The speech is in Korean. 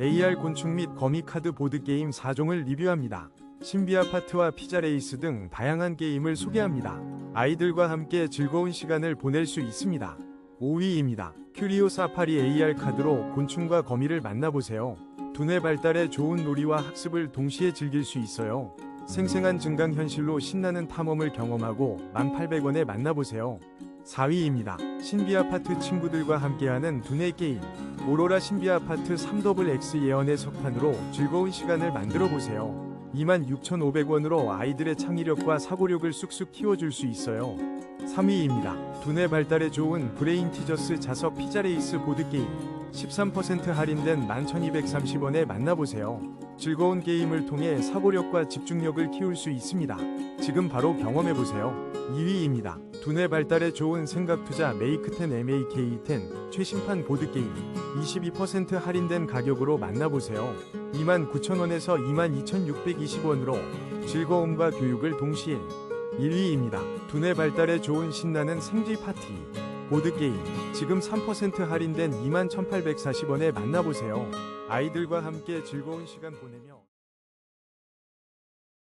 AR 곤충 및 거미 카드 보드 게임 4종을 리뷰합니다. 신비 아 파트와 피자 레이스 등 다양한 게임을 소개합니다. 아이들과 함께 즐거운 시간을 보낼 수 있습니다. 5위입니다. 큐리오 사파리 AR 카드로 곤충과 거미를 만나보세요. 두뇌 발달에 좋은 놀이와 학습을 동시에 즐길 수 있어요. 생생한 증강 현실로 신나는 탐험을 경험하고 1,800원에 만나보세요. 4위입니다. 신비 아파트 친구들과 함께하는 두뇌 게임. 오로라 신비 아파트 3XX 예언의 석판으로 즐거운 시간을 만들어 보세요. 26,500원으로 아이들의 창의력과 사고력을 쑥쑥 키워줄 수 있어요. 3위입니다. 두뇌 발달에 좋은 브레인 티저스 자석 피자 레이스 보드게임 13% 할인된 11,230원에 만나보세요. 즐거운 게임을 통해 사고력과 집중력을 키울 수 있습니다. 지금 바로 경험해보세요. 2위입니다. 두뇌 발달에 좋은 생각 투자 메이크10 MAK10 최신판 보드게임 22% 할인된 가격으로 만나보세요. 29,000원에서 22,620원으로 즐거움과 교육을 동시에 1위입니다. 두뇌 발달에 좋은 신나는 생지 파티 보드게임 지금 3% 할인된 21,840원에 만나보세요. 아이들과 함께 즐거운 시간 보내며